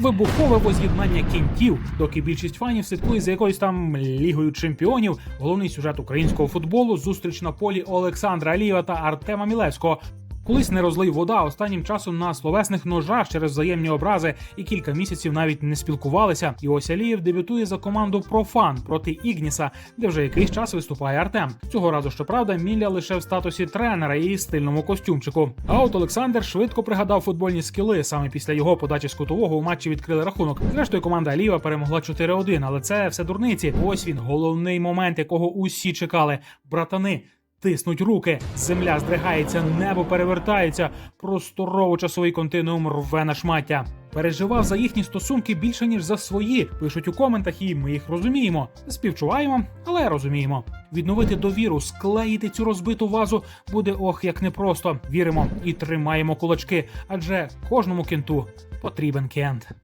Вибухове воз'єднання кінтів, доки більшість фанів слідкує за якоюсь там лігою чемпіонів. Головний сюжет українського футболу зустріч на полі Олександра Алієва та Артема Мілевського. Колись не розлий вода останнім часом на словесних ножах через взаємні образи і кілька місяців навіть не спілкувалися. І ось Алієв дебютує за команду Профан проти Ігніса, де вже якийсь час виступає Артем. Цього разу, щоправда, Міля лише в статусі тренера і стильному костюмчику. А от Олександр швидко пригадав футбольні скіли. Саме після його подачі з кутового у матчі відкрили рахунок. Зрештою, команда Алієва перемогла 4-1, але це все дурниці. Ось він, головний момент, якого усі чекали. Братани. Тиснуть руки, земля здригається, небо перевертається, просторово-часовий континуум рве на шмаття. Переживав за їхні стосунки більше ніж за свої. Пишуть у коментах, і ми їх розуміємо. Співчуваємо, але розуміємо. Відновити довіру, склеїти цю розбиту вазу буде ох як непросто. Віримо і тримаємо кулачки, адже кожному кенту потрібен кент.